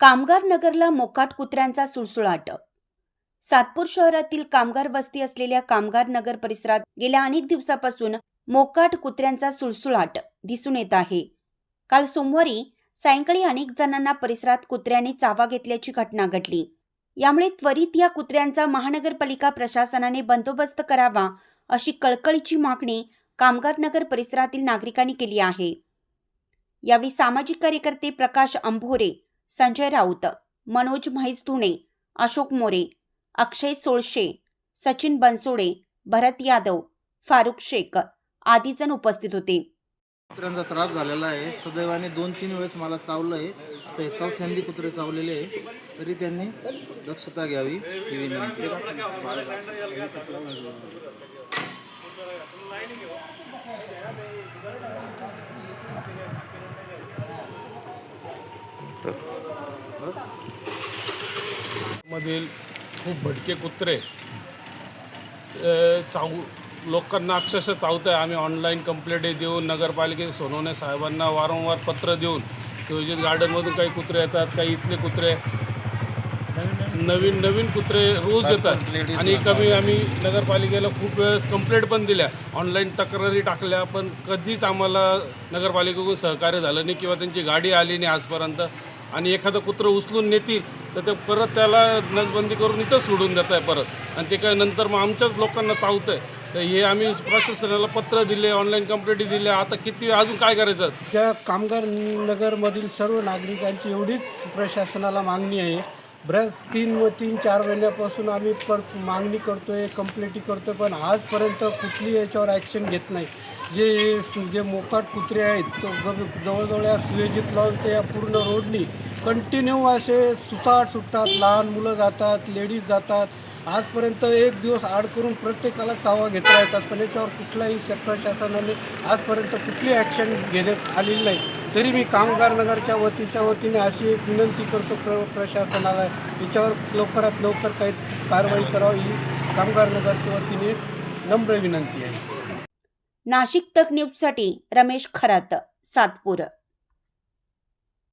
कामगार नगरला मोकाट कुत्र्यांचा सुळसुळाट. सातपूर शहरातील कामगार वस्ती असलेल्या कामगार नगर परिसरात गेल्या अनेक दिवसापासून मोकाट कुत्र्यांचा सुळसुळाट दिसून येत आहे. काल सोमवारी सायंकाळी अनेक जणांना परिसरात कुत्र्याने चावा घेतल्याची घटना घडली. यामुळे त्वरित या कुत्र्यांचा महानगरपालिका प्रशासनाने बंदोबस्त करावा अशी कळकळीची मागणी कामगार नगर परिसरातील नागरिकांनी केली आहे. यावेळी सामाजिक कार्यकर्ते प्रकाश अंभोरे संजय राऊत मनोज म्हैस धुणे अशोक मोरे अक्षय सोळशे सचिन बनसोडे भरत यादव फारुख शेख आदीजण उपस्थित होते. कुत्र्यांचा त्रास झालेला आहे. सुदैवाने दोन तीन वेळेस मला चावलं आहे. आता हे चौथ्यांदी कुत्रे चावलेले आहे तरी त्यांनी दक्षता घ्यावी ही विनंती. मधील खूप भटके कुत्रे चावू लोकांना अक्षरशः चावत आहे आम्ही ऑनलाईन कंप्लेंट देऊन नगरपालिकेचे सोनवणे साहेबांना वारंवार पत्र देऊन शिवजी गार्डनमधून काही कुत्रे येतात काही इथले कुत्रे. नवीन नवीन कुत्रे रोज येतात. आणि कमी आम्ही नगरपालिकेला खूप वेळेस कंप्लेंट पण दिल्या. ऑनलाईन तक्रारी टाकल्या पण कधीच आम्हाला नगरपालिकेकडून सहकार्य झालं नाही किंवा त्यांची गाडी आली नाही आजपर्यंत. आणि एखादं कुत्रं उचलून नेतील तर ते परत त्याला नसबंदी करून इथं सोडून देत आहे परत. आणि ते काय नंतर मग आमच्याच लोकांना चावतं आहे तर हे आम्ही प्रशासनाला पत्र दिले ऑनलाईन कंप्लेंटी दिले. आता किती अजून काय करायचं? त्या कामगार नगरमधील सर्व नागरिकांची एवढीच प्रशासनाला मागणी आहे. बऱ्याच तीन व तीन चार महिन्यापासून आम्ही पर मागणी करतो आहे कंप्लेंटी करतो आहे पण आजपर्यंत कुठली याच्यावर ॲक्शन घेत नाही. जे जे मोकाट कुत्रे आहेत तो जवळजवळ या सुयोजित लावून ते या पूर्ण रोडनी कंटिन्यू असे सुसाट सुटतात. लहान मुलं जातात लेडीज जातात. आजपर्यंत एक दिवस आड करून प्रत्येकाला चावा घेता येतात पण याच्यावर कुठलाही शासनाने आजपर्यंत कुठली ॲक्शन घेण्यात आलेली नाही. तरी मी कामगार नगरच्या वतीच्या वतीने अशी एक विनंती करतो प्र प्रशासनाला याच्यावर लवकरात लवकर काही कारवाई करावी ही कामगार नगरच्या वतीने नम्र विनंती आहे. नाशिक तक न्यूजसाठी रमेश खरात सातपूर.